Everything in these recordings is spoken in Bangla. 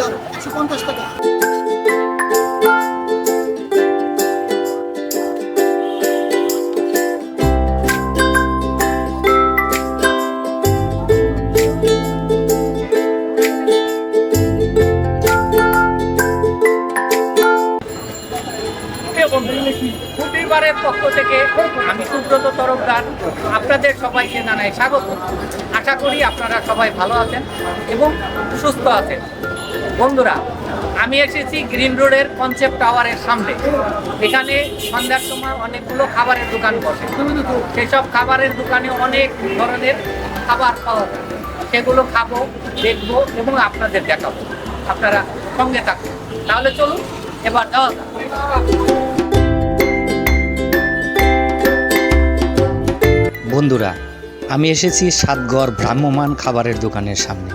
জাল একশো পঞ্চাশ টাকা। পক্ষ থেকে আমি সুব্রত তরফদার আপনাদের সবাইকে জানাই স্বাগত। আশা করি আপনারা সবাই ভালো আছেন এবং সুস্থ আছেন। বন্ধুরা, আমি এসেছি গ্রিন রোডের কনসেপ্ট টাওয়ারের সামনে। এখানে সন্ধ্যার সময় অনেকগুলো খাবারের দোকান বসে। সেসব খাবারের দোকানে অনেক ধরনের খাবার পাওয়া যায়। সেগুলো খাব, দেখব এবং আপনাদের দেখাবো। আপনারা সঙ্গে থাকুন। তাহলে চলুন, এবার যাওয়া বন্ধুরা, আমি এসেছি সাতগড় ভ্রাম্যমান খাবারের দোকানের সামনে।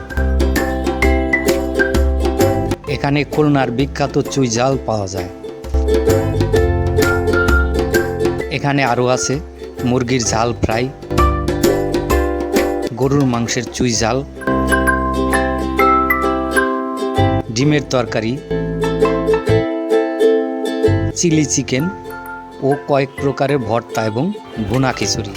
এখানে খুলনার বিখ্যাত চুই জাল পাওয়া যায়। এখানে আরও আছে মুরগির ঝাল ফ্রাই, গরুর মাংসের চুই জাল, ডিমের তরকারি, চিলি চিকেন ও কয়েক প্রকারের ভর্তা এবং ভুনা খিচুড়ি।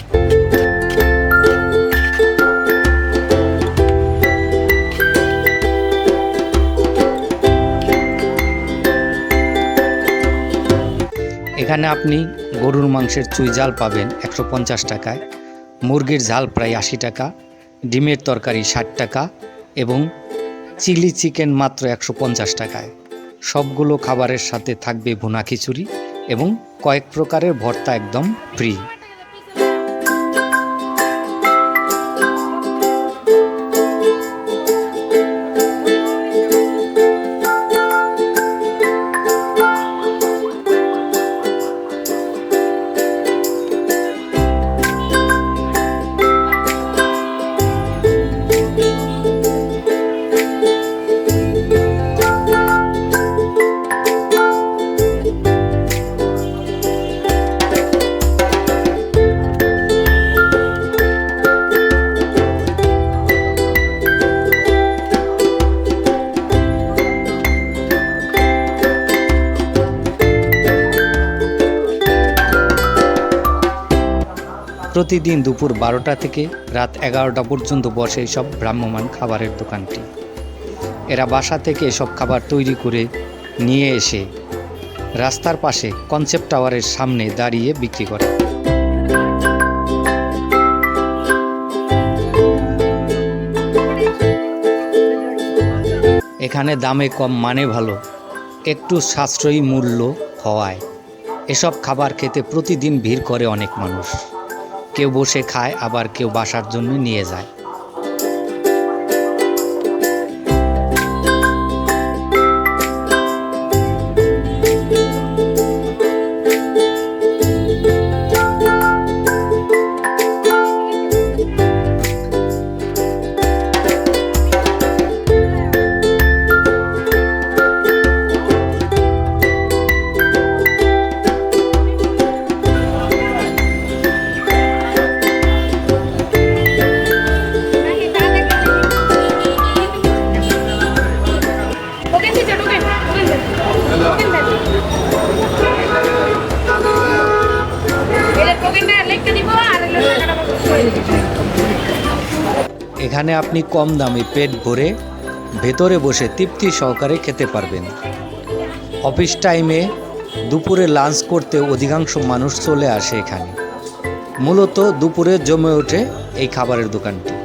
এখানে আপনি গরুর মাংসের চুই জাল পাবেন একশো পঞ্চাশ টাকায়, মুরগির ঝাল প্রায় আশি টাকা, ডিমের তরকারি ষাট টাকা এবং চিলি চিকেন মাত্র একশো পঞ্চাশ টাকায়। সবগুলো খাবারের সাথে থাকবে ভুনা খিচুড়ি এবং কয়েক প্রকারের ভর্তা একদম ফ্রি প্রতিদিন দুপুর বারোটা থেকে রাত এগারোটা পর্যন্ত বসে সব ভ্রাম্যমান খাবারের দোকানটি। এরা বাসা থেকে এসব খাবার তৈরি করে নিয়ে এসে রাস্তার পাশে কনসেপ্ট টাওয়ারের সামনে দাঁড়িয়ে বিক্রি করে। এখানে দামে কম মানে ভালো, একটু সাশ্রয়ী মূল্য হওয়ায়। এসব খাবার খেতে প্রতিদিন ভিড় করে অনেক মানুষ। কেউ বসে খায় আবার কেউ বাসার জন্য নিয়ে যায়। এখানে আপনি কম দামে পেট ভরে ভেতরে বসে তৃপ্তি সহকারে খেতে পারবেন। অফিস টাইমে দুপুরে লাঞ্চ করতে অধিকাংশ মানুষ চলে আসে এখানে। মূলত দুপুরে জমে ওঠে এই খাবারের দোকানটি।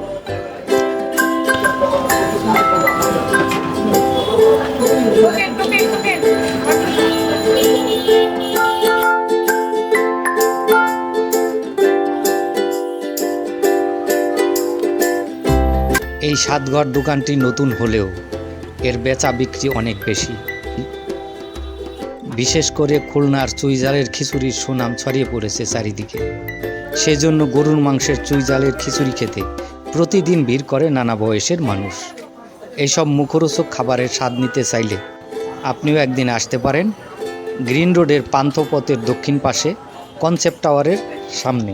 এই সাতঘর দোকানটি নতুন হলেও এর বেচা বিক্রি অনেক বেশি। বিশেষ করে খুলনার চুইজালের খিচুড়ির সুনাম ছড়িয়ে পড়েছে চারিদিকে। সেজন্য গরুর মাংসের চুইজালের খিচুড়ি খেতে প্রতিদিন ভিড় করে নানা বয়সের মানুষ। এইসব মুখরোচক খাবারের স্বাদ নিতে চাইলে আপনিও একদিন আসতে পারেন গ্রিন রোডের পান্থপথের দক্ষিণ পাশে কনসেপ্ট টাওয়ারের সামনে।